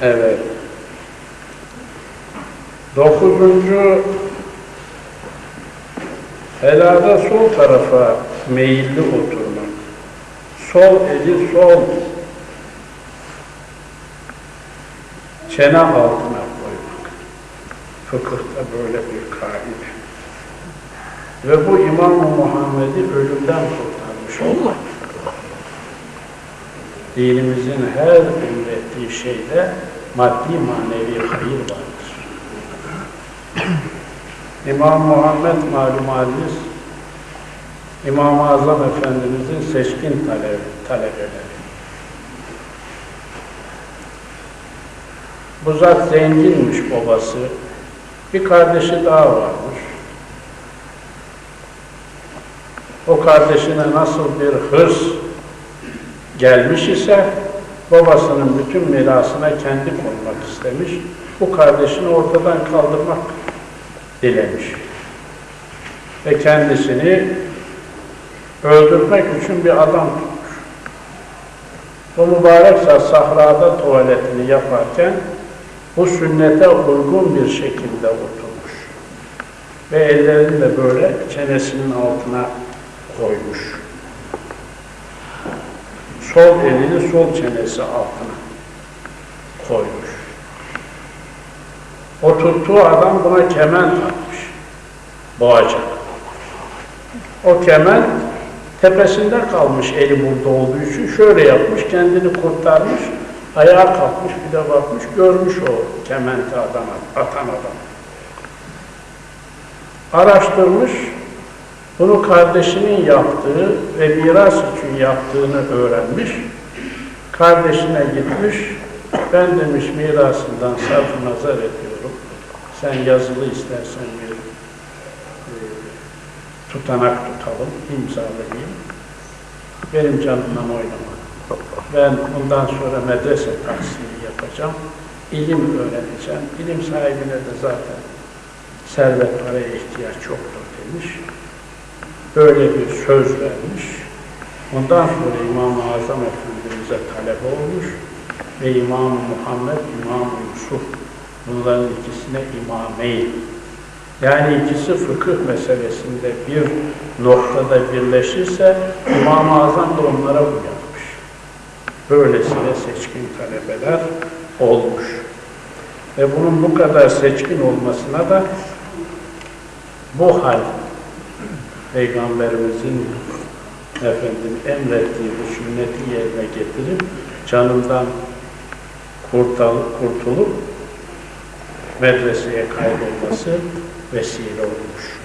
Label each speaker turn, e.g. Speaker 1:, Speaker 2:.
Speaker 1: Evet. Dokuzuncu helada sol tarafa meyilli oturmak. Sol eli sol çene altına koymak. Fıkıhta böyle bir kaide. Ve bu İmam-ı Muhammed'i ölümden kurtarmış olmak. Dinimizin her emrettiği şeyde maddi manevi hayır vardır. İmam Muhammed malum haliniz, İmam-ı Azam Efendimizin seçkin tale talebeleri. Bu zat zenginmiş babası, bir kardeşi daha varmış. O kardeşine nasıl bir hırs gelmiş ise babasının bütün mirasına kendi koymak istemiş. Bu kardeşini ortadan kaldırmak dilemiş. Ve kendisini öldürmek için bir adam tutmuş. Bu mübarek sahrada tuvaletini yaparken bu sünnete uygun bir şekilde oturmuş. Ve ellerini de böyle çenesinin altına koymuş. Sol elini sol çenesi altına koymuş. O tuttuğu adam buna kemen takmış. Boğacak. O kemen tepesinde kalmış eli burada olduğu için şöyle yapmış, kendini kurtarmış, ayağa kalkmış, bir de bakmış, görmüş o kementi adama, atan adam. Araştırmış, bunu kardeşinin yaptığı ve miras için yaptığını öğrenmiş. Kardeşine gitmiş, ben demiş mirasından sarf nazar ediyorum. Sen yazılı istersen bir e, tutanak tutalım, imzalayayım. Benim canımdan oynama. Ben bundan sonra medrese tahsili yapacağım. ilim öğreneceğim. İlim sahibine de zaten servet paraya ihtiyaç yoktur demiş. Böyle bir söz vermiş. Ondan sonra İmam-ı Azam Efendimiz'e talebe olmuş ve İmam-ı Muhammed, İmam-ı Yusuf bunların ikisine imameyn. Yani ikisi fıkıh meselesinde bir noktada birleşirse İmam-ı Azam da onlara uyanmış. Böylesine seçkin talebeler olmuş. Ve bunun bu kadar seçkin olmasına da bu hal Peygamberimizin efendim emrettiği bu sünneti yerine getirip canından kurtul, kurtulup medreseye kaydolması vesile olmuş.